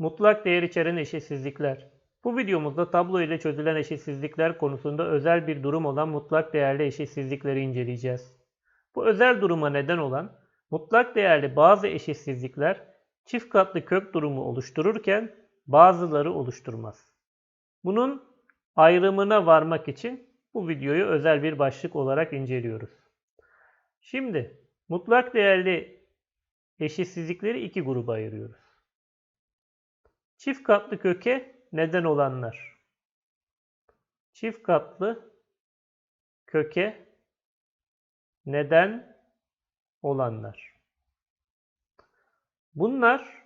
Mutlak değer içeren eşitsizlikler. Bu videomuzda tablo ile çözülen eşitsizlikler konusunda özel bir durum olan mutlak değerli eşitsizlikleri inceleyeceğiz. Bu özel duruma neden olan mutlak değerli bazı eşitsizlikler çift katlı kök durumu oluştururken bazıları oluşturmaz. Bunun ayrımına varmak için bu videoyu özel bir başlık olarak inceliyoruz. Şimdi mutlak değerli eşitsizlikleri iki gruba ayırıyoruz. Çift katlı köke neden olanlar. Çift katlı köke neden olanlar. Bunlar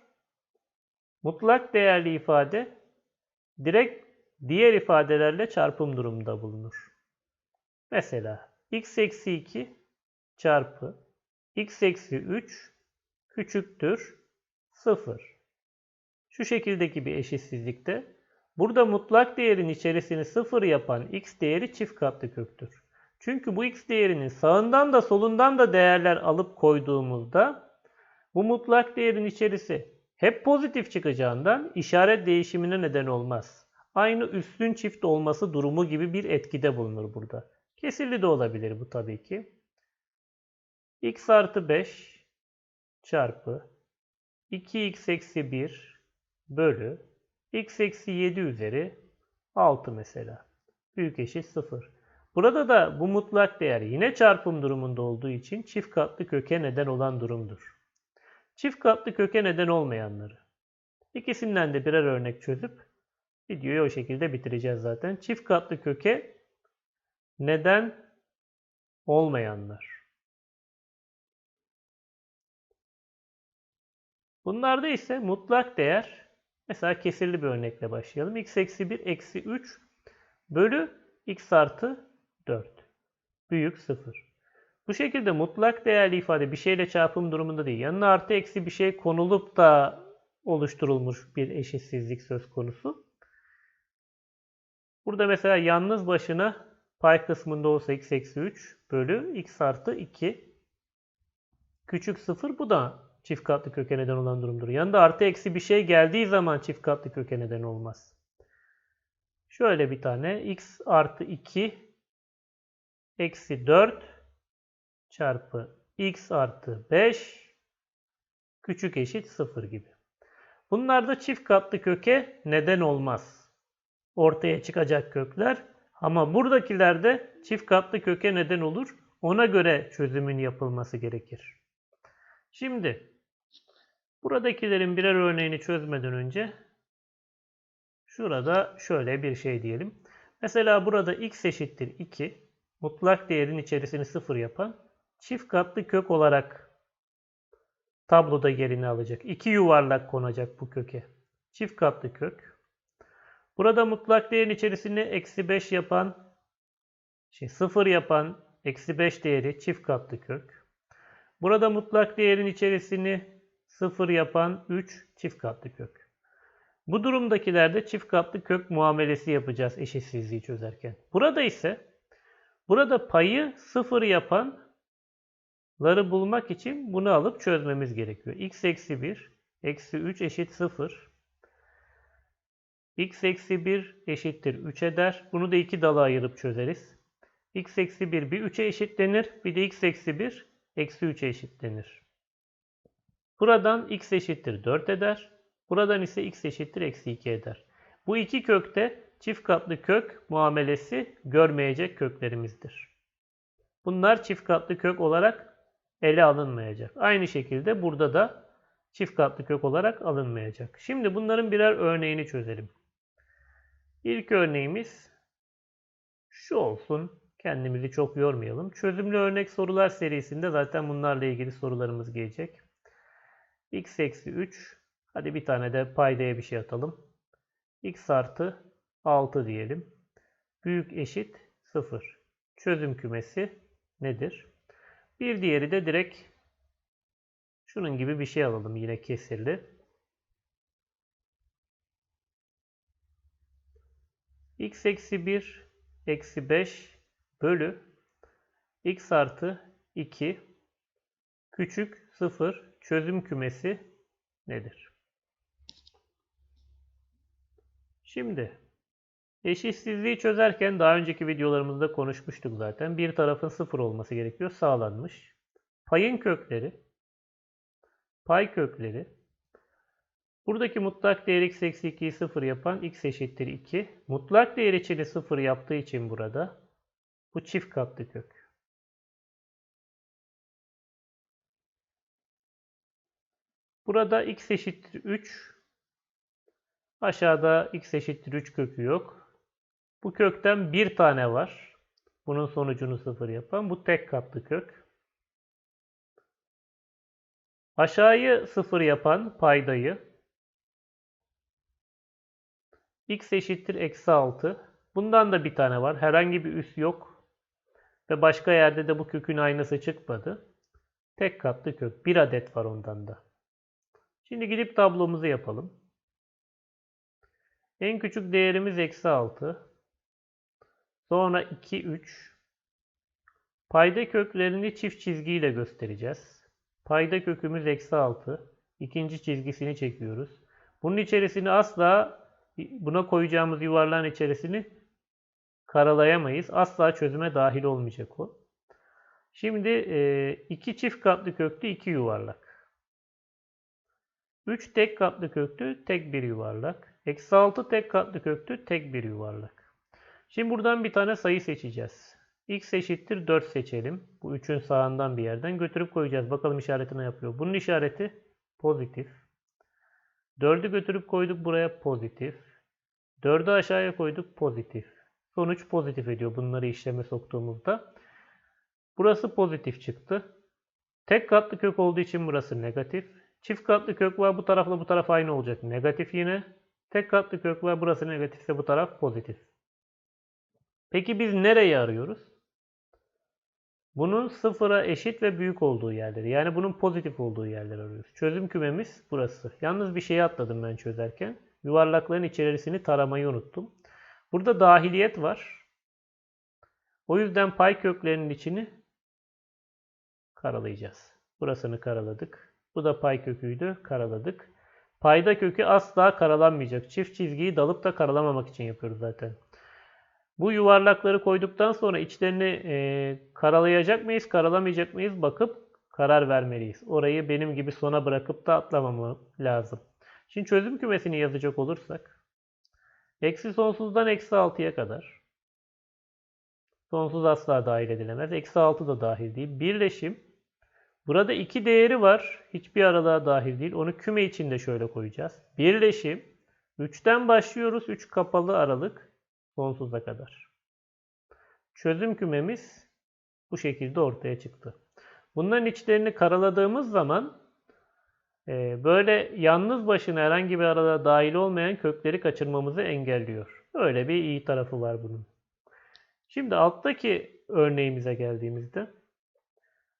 mutlak değerli ifade direkt diğer ifadelerle çarpım durumunda bulunur. Mesela x eksi 2 çarpı x eksi 3 küçüktür 0. Şu şekildeki bir eşitsizlikte burada mutlak değerin içerisini 0 yapan x değeri çift katlı köktür. Çünkü bu x değerinin sağından da solundan da değerler alıp koyduğumuzda bu mutlak değerin içerisi hep pozitif çıkacağından işaret değişimine neden olmaz. Aynı üstün çift olması durumu gibi bir etkide bulunur burada. Kesirli de olabilir bu tabii ki. x artı 5 çarpı 2x eksi 1 bölü x eksi 7 üzeri 6 mesela. Büyük eşit 0. Burada da bu mutlak değer yine çarpım durumunda olduğu için çift katlı köke neden olan durumdur. Çift katlı köke neden olmayanları. İkisinden de birer örnek çözüp videoyu o şekilde bitireceğiz zaten. Çift katlı köke neden olmayanlar. Bunlarda ise mutlak değer mesela kesirli bir örnekle başlayalım. x eksi 1 eksi 3 bölü x artı 4 büyük 0. Bu şekilde mutlak değerli ifade bir şeyle çarpım durumunda değil. Yanına artı eksi bir şey konulup da oluşturulmuş bir eşitsizlik söz konusu. Burada mesela yalnız başına pay kısmında olsa x eksi 3 bölü x artı 2 küçük 0 bu da çift katlı köke neden olan durumdur. Yanında artı eksi bir şey geldiği zaman çift katlı köke neden olmaz. Şöyle bir tane x artı 2 eksi 4 çarpı x artı 5 küçük eşit 0 gibi. Bunlarda çift katlı köke neden olmaz. Ortaya çıkacak kökler ama buradakilerde çift katlı köke neden olur. Ona göre çözümün yapılması gerekir. Şimdi buradakilerin birer örneğini çözmeden önce şurada şöyle bir şey diyelim. Mesela burada x eşittir 2 mutlak değerin içerisini 0 yapan çift katlı kök olarak tabloda yerini alacak. İki yuvarlak konacak bu köke. Çift katlı kök. Burada mutlak değerin içerisini eksi 5 yapan, şey 0 yapan eksi 5 değeri çift katlı kök. Burada mutlak değerin içerisini 0 yapan 3 çift katlı kök. Bu durumdakilerde çift katlı kök muamelesi yapacağız eşitsizliği çözerken. Burada ise burada payı 0 yapan ları bulmak için bunu alıp çözmemiz gerekiyor. x eksi 1 eksi 3 eşit 0. x eksi 1 eşittir 3 eder. Bunu da iki dala ayırıp çözeriz. x eksi 1 bir 3'e eşitlenir. Bir de x eksi 1 eksi 3'e eşitlenir. Buradan x eşittir 4 eder. Buradan ise x eşittir eksi 2 eder. Bu iki kökte çift katlı kök muamelesi görmeyecek köklerimizdir. Bunlar çift katlı kök olarak ele alınmayacak. Aynı şekilde burada da çift katlı kök olarak alınmayacak. Şimdi bunların birer örneğini çözelim. İlk örneğimiz şu olsun. Kendimizi çok yormayalım. Çözümlü örnek sorular serisinde zaten bunlarla ilgili sorularımız gelecek. X eksi 3. Hadi bir tane de paydaya bir şey atalım. x artı 6 diyelim. Büyük eşit 0. Çözüm kümesi nedir? Bir diğeri de direkt şunun gibi bir şey alalım yine kesirli. x eksi 1 eksi 5 bölü x artı 2 küçük 0 çözüm kümesi nedir? Şimdi eşitsizliği çözerken daha önceki videolarımızda konuşmuştuk zaten. Bir tarafın sıfır olması gerekiyor. Sağlanmış. Payın kökleri, pay kökleri, buradaki mutlak değer x eksi 2'yi 0 yapan x eşittir 2. Mutlak değer içini 0 yaptığı için burada bu çift katlı kök. Burada x eşittir 3. Aşağıda x eşittir 3 kökü yok. Bu kökten bir tane var. Bunun sonucunu 0 yapan. Bu tek katlı kök. Aşağıyı 0 yapan paydayı x eşittir eksi 6. Bundan da bir tane var. Herhangi bir üs yok. Ve başka yerde de bu kökün aynısı çıkmadı. Tek katlı kök. Bir adet var ondan da. Şimdi gidip tablomuzu yapalım. En küçük değerimiz eksi 6. Sonra 2, 3. Payda köklerini çift çizgiyle göstereceğiz. Payda kökümüz eksi 6. İkinci çizgisini çekiyoruz. Bunun içerisini asla buna koyacağımız yuvarlağın içerisini karalayamayız. Asla çözüme dahil olmayacak o. Şimdi iki çift katlı köklü iki yuvarlak. 3 tek katlı köklü tek bir yuvarlak. Eksi 6 tek katlı köklü tek bir yuvarlak. Şimdi buradan bir tane sayı seçeceğiz. x eşittir 4 seçelim. Bu 3'ün sağından bir yerden götürüp koyacağız. Bakalım işaretine yapıyor. Bunun işareti pozitif. 4'ü götürüp koyduk buraya pozitif. 4'ü aşağıya koyduk pozitif. Sonuç pozitif ediyor bunları işleme soktuğumuzda. Burası pozitif çıktı. Tek katlı kök olduğu için burası negatif. Çift katlı kök var bu tarafla bu taraf aynı olacak. Negatif yine. Tek katlı kök var burası negatifse bu taraf pozitif. Peki biz nereyi arıyoruz? Bunun sıfıra eşit ve büyük olduğu yerleri. Yani bunun pozitif olduğu yerleri arıyoruz. Çözüm kümemiz burası. Yalnız bir şeyi atladım ben çözerken. Yuvarlakların içerisini taramayı unuttum. Burada dahiliyet var. O yüzden pay köklerinin içini karalayacağız. Burasını karaladık. Bu da pay köküydü. Karaladık. Payda kökü asla karalanmayacak. Çift çizgiyi dalıp da karalamamak için yapıyoruz zaten. Bu yuvarlakları koyduktan sonra içlerini e, karalayacak mıyız, karalamayacak mıyız bakıp karar vermeliyiz. Orayı benim gibi sona bırakıp da atlamamam lazım. Şimdi çözüm kümesini yazacak olursak eksi sonsuzdan eksi 6'ya kadar sonsuz asla dahil edilemez. Eksi 6 da dahil değil. Birleşim burada iki değeri var. Hiçbir aralığa dahil değil. Onu küme içinde şöyle koyacağız. Birleşim 3'ten başlıyoruz. 3 kapalı aralık sonsuza kadar. Çözüm kümemiz bu şekilde ortaya çıktı. Bunların içlerini karaladığımız zaman e, böyle yalnız başına herhangi bir arada dahil olmayan kökleri kaçırmamızı engelliyor. Öyle bir iyi tarafı var bunun. Şimdi alttaki örneğimize geldiğimizde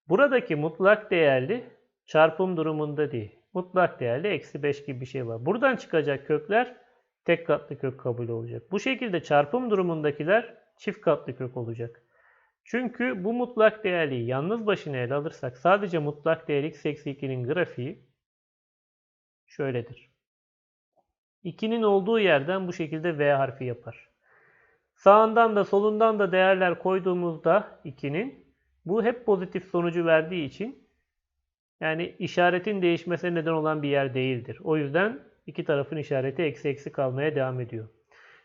buradaki mutlak değerli çarpım durumunda değil. Mutlak değerli eksi 5 gibi bir şey var. Buradan çıkacak kökler tek katlı kök kabul olacak. Bu şekilde çarpım durumundakiler çift katlı kök olacak. Çünkü bu mutlak değerliyi yalnız başına ele alırsak sadece mutlak değer x eksi 2'nin grafiği şöyledir. 2'nin olduğu yerden bu şekilde V harfi yapar. Sağından da solundan da değerler koyduğumuzda 2'nin bu hep pozitif sonucu verdiği için yani işaretin değişmesine neden olan bir yer değildir. O yüzden iki tarafın işareti eksi eksi kalmaya devam ediyor.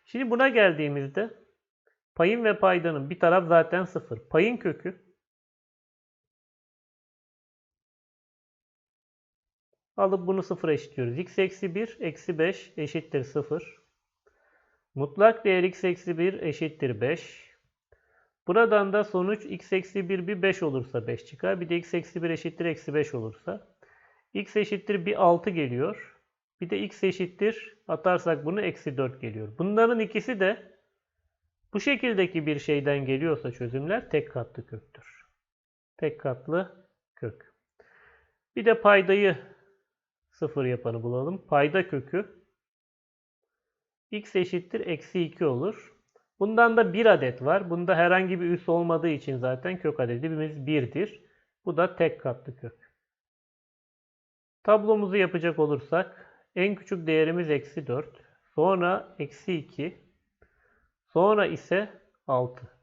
Şimdi buna geldiğimizde payın ve paydanın bir taraf zaten sıfır. Payın kökü alıp bunu sıfıra eşitliyoruz. x eksi 1 eksi 5 eşittir 0. Mutlak değer x eksi 1 eşittir 5. Buradan da sonuç x eksi 1 bir 5 olursa 5 çıkar. Bir de x eksi 1 eşittir eksi 5 olursa. x eşittir bir 6 geliyor. Bir de x eşittir atarsak bunu eksi 4 geliyor. Bunların ikisi de bu şekildeki bir şeyden geliyorsa çözümler tek katlı köktür. Tek katlı kök. Bir de paydayı sıfır yapanı bulalım. Payda kökü x eşittir eksi 2 olur. Bundan da bir adet var. Bunda herhangi bir üs olmadığı için zaten kök adedimiz 1'dir. Bu da tek katlı kök. Tablomuzu yapacak olursak en küçük değerimiz eksi 4. sonra eksi 2, sonra ise 6.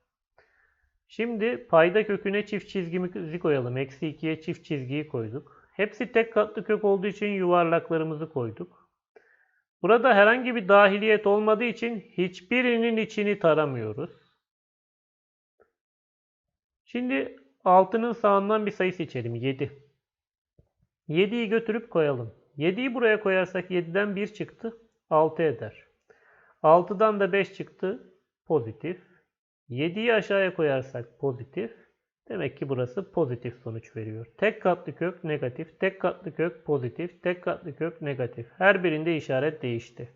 Şimdi payda köküne çift çizgimizi koyalım. Eksi 2'ye çift çizgiyi koyduk. Hepsi tek katlı kök olduğu için yuvarlaklarımızı koyduk. Burada herhangi bir dahiliyet olmadığı için hiçbirinin içini taramıyoruz. Şimdi 6'nın sağından bir sayı seçelim. 7. 7'yi götürüp koyalım. 7'yi buraya koyarsak 7'den 1 çıktı. 6 eder. 6'dan da 5 çıktı. Pozitif. 7'yi aşağıya koyarsak pozitif. Demek ki burası pozitif sonuç veriyor. Tek katlı kök negatif, tek katlı kök pozitif, tek katlı kök negatif. Her birinde işaret değişti.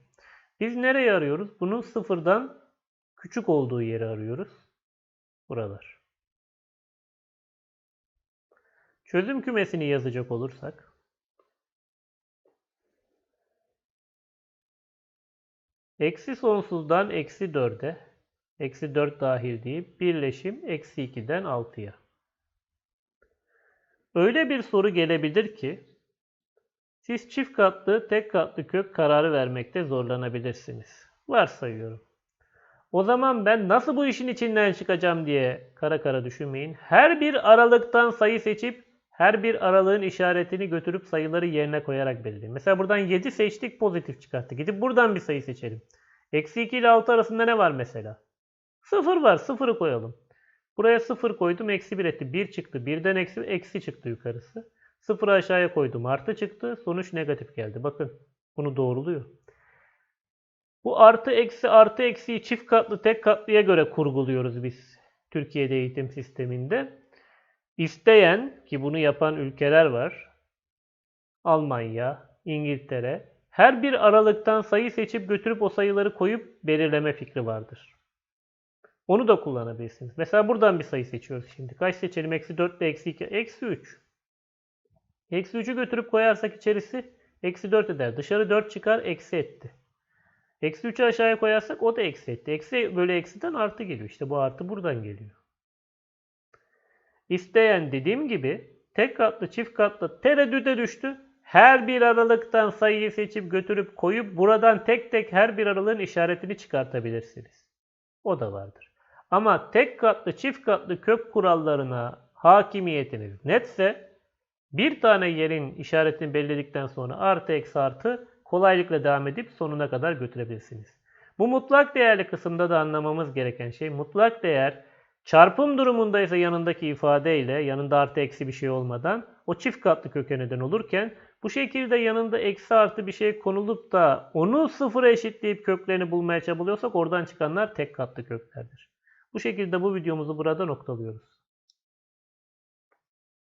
Biz nereye arıyoruz? Bunun sıfırdan küçük olduğu yeri arıyoruz. Buralar. Çözüm kümesini yazacak olursak eksi sonsuzdan eksi 4'e eksi 4 dahil deyip birleşim eksi 2'den 6'ya. Öyle bir soru gelebilir ki siz çift katlı, tek katlı kök kararı vermekte zorlanabilirsiniz. Varsayıyorum. O zaman ben nasıl bu işin içinden çıkacağım diye kara kara düşünmeyin. Her bir aralıktan sayı seçip her bir aralığın işaretini götürüp sayıları yerine koyarak belirleyin. Mesela buradan 7 seçtik pozitif çıkarttık. Gidip buradan bir sayı seçelim. Eksi 2 ile 6 arasında ne var mesela? 0 var. 0'ı koyalım. Buraya 0 koydum. Eksi 1 etti. 1 çıktı. 1'den eksi, eksi çıktı yukarısı. 0'ı aşağıya koydum. Artı çıktı. Sonuç negatif geldi. Bakın bunu doğruluyor. Bu artı eksi artı eksiyi çift katlı tek katlıya göre kurguluyoruz biz Türkiye'de eğitim sisteminde. İsteyen ki bunu yapan ülkeler var. Almanya, İngiltere. Her bir aralıktan sayı seçip götürüp o sayıları koyup belirleme fikri vardır. Onu da kullanabilirsiniz. Mesela buradan bir sayı seçiyoruz şimdi. Kaç seçelim? Eksi 4 ile eksi 2. Eksi 3. Eksi 3'ü götürüp koyarsak içerisi eksi 4 eder. Dışarı 4 çıkar eksi etti. Eksi 3'ü aşağıya koyarsak o da eksi etti. Eksi bölü eksiden artı geliyor. İşte bu artı buradan geliyor. İsteyen dediğim gibi tek katlı çift katlı tereddüte düştü. Her bir aralıktan sayıyı seçip götürüp koyup buradan tek tek her bir aralığın işaretini çıkartabilirsiniz. O da vardır. Ama tek katlı çift katlı kök kurallarına hakimiyetiniz netse bir tane yerin işaretini belirledikten sonra artı eksi artı kolaylıkla devam edip sonuna kadar götürebilirsiniz. Bu mutlak değerli kısımda da anlamamız gereken şey mutlak değer çarpım durumunda ise yanındaki ifadeyle yanında artı eksi bir şey olmadan o çift katlı köke neden olurken bu şekilde yanında eksi artı bir şey konulup da onu sıfıra eşitleyip köklerini bulmaya çabalıyorsak oradan çıkanlar tek katlı köklerdir. Bu şekilde bu videomuzu burada noktalıyoruz.